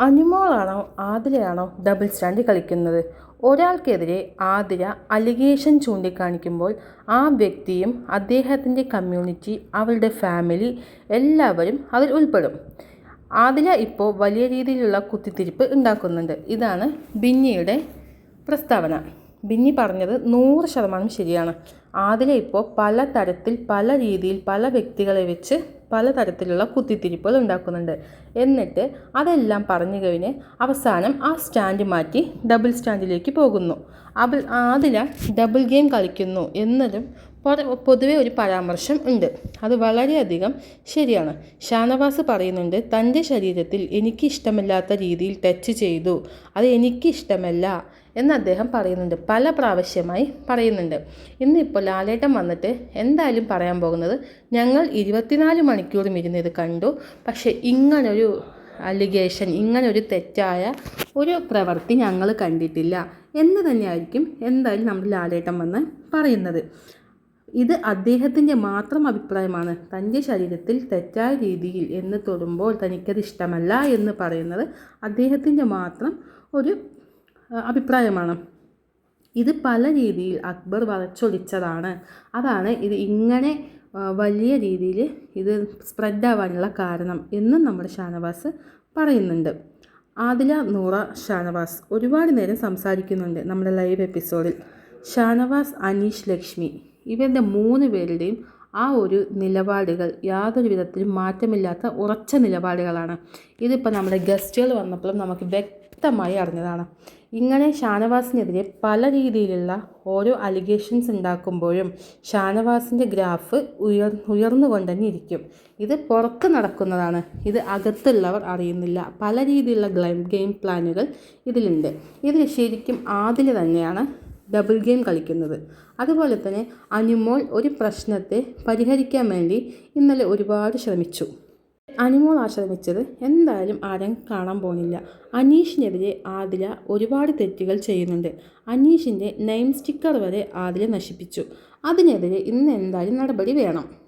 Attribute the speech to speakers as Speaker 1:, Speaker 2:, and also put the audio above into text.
Speaker 1: അനുമോളാണോ ആതിരയാണോ double stand കളിക്കുന്നത്? ഒരാൾക്കെതിരെ Athira allegation ചൂണ്ടിക്കാണിക്കുമ്പോൾ ആ വ്യക്തിയും അദ്ദേഹത്തിന്റെ കമ്മ്യൂണിറ്റി അവരുടെ ഫാമിലി എല്ലാവരും അവർ ഉൾപ്പെടും. ആതിര ഇപ്പോൾ വലിയ രീതിയിലുള്ള കുത്തിത്തിരിപ്പ് ഉണ്ടാക്കുന്നുണ്ട്. ഇതാണ് ബിന്നിയുടെ പ്രസ്താവന. ബിന്നി പറഞ്ഞത് നൂറ് ശതമാനം ശരിയാണ്. ആതിര ഇപ്പോൾ പല തരത്തിൽ പല രീതിയിൽ പല വ്യക്തികളെ വെച്ച് പല തരത്തിലുള്ള കുത്തിത്തിരിപ്പുകൾ ഉണ്ടാക്കുന്നുണ്ട്. എന്നിട്ട് അതെല്ലാം പറഞ്ഞു കഴിഞ്ഞ് അവസാനം ആ സ്റ്റാൻഡ് മാറ്റി ഡബിൾ സ്റ്റാൻഡിലേക്ക് പോകുന്നു. അബിൾ ആദ്യം ഡബിൾ ഗെയിം കളിക്കുന്നു എന്നതും പൊതുവെ ഒരു പരാമർശം ഉണ്ട്. അത് വളരെയധികം ശരിയാണ്. ഷാനവാസ് പറയുന്നുണ്ട് തന്റെ ശരീരത്തിൽ എനിക്കിഷ്ടമില്ലാത്ത രീതിയിൽ ടച്ച് ചെയ്തു. അത് എനിക്കിഷ്ടമല്ല. എന്ന് അദ്ദേഹം പറയുന്നുണ്ട്. പല പ്രാവശ്യമായി പറയുന്നുണ്ട്. ഇന്നിപ്പോൾ ലാലേട്ടൻ വന്നിട്ട് എന്തായാലും പറയാൻ പോകുന്നത് ഞങ്ങൾ ഇരുപത്തിനാല് മണിക്കൂറും ഇരുന്ന് ഇത് കണ്ടു. പക്ഷേ ഇങ്ങനൊരു അലിഗേഷൻ ഇങ്ങനൊരു തെറ്റായ ഒരു പ്രവൃത്തി ഞങ്ങൾ കണ്ടിട്ടില്ല എന്ന് തന്നെയായിരിക്കും എന്തായാലും നമ്മൾ ലാലേട്ടൻ വന്ന് പറയുന്നത്. ഇത് അദ്ദേഹത്തിന്റെ മാത്രം അഭിപ്രായമാണ്. തന്റെ ശരീരത്തിൽ തെറ്റായ രീതിയിൽ എന്ന് തൊടുമ്പോൾ തനിക്കത് ഇഷ്ടമല്ല എന്ന് പറയുന്നത് അദ്ദേഹത്തിന്റെ മാത്രം ഒരു അഭിപ്രായമാണ്. ഇത് പല രീതിയിൽ അക്ബർ വളച്ചൊടിച്ചതാണ് അതാണ് ഇത് ഇങ്ങനെ വലിയ രീതിയിൽ ഇത് സ്പ്രെഡ് ആവാനുള്ള കാരണം എന്നും നമ്മുടെ ഷാനവാസ് പറയുന്നുണ്ട്. ആദില നൂറ ഷാനവാസ് ഒരുപാട് നേരം സംസാരിക്കുന്നുണ്ട് നമ്മുടെ ലൈവ് എപ്പിസോഡിൽ. ഷാനവാസ് അനീഷ് ലക്ഷ്മി ഇവരുടെ മൂന്ന് പേരുടെയും ആ ഒരു നിലപാടുകൾ യാതൊരു വിധത്തിലും മാറ്റമില്ലാത്ത ഉറച്ച നിലപാടുകളാണ്. ഇതിപ്പോൾ നമ്മുടെ ഗസ്റ്റുകൾ വന്നപ്പോഴും നമുക്ക് വ്യക്തമായി അറിഞ്ഞതാണ്. ഇങ്ങനെ ഷാനവാസിനെതിരെ പല രീതിയിലുള്ള ഓരോ അലിഗേഷൻസ് ഉണ്ടാക്കുമ്പോഴും ഷാനവാസിന്റെ ഗ്രാഫ് ഉയർ ഉയർന്നുകൊണ്ട് തന്നെ ഇരിക്കും. ഇത് പുറത്ത് നടക്കുന്നതാണ്. ഇത് അകത്തുള്ളവർ അറിയുന്നില്ല. പല രീതിയിലുള്ള ഗെയിം പ്ലാനുകൾ ഇതിലുണ്ട്. ഇത് ശരിക്കും ആദിൽ തന്നെയാണ് ഡബിൾ ഗെയിം കളിക്കുന്നത്. അതുപോലെ തന്നെ അനുമോൾ ഒരു പ്രശ്നത്തെ പരിഹരിക്കാൻ വേണ്ടി ഇന്നലെ ഒരുപാട് ശ്രമിച്ചു. അനുമോൾ ആശ്രമിച്ചത് എന്തായാലും ആരും കാണാൻ പോകുന്നില്ല. അനീഷിനെതിരെ ആദില ഒരുപാട് തെറ്റുകൾ ചെയ്യുന്നുണ്ട്. അനീഷിന്റെ നെയിം സ്റ്റിക്കർ വരെ ആദില നശിപ്പിച്ചു. അതിനെതിരെ ഇന്ന് എന്തായാലും നടപടി വേണം.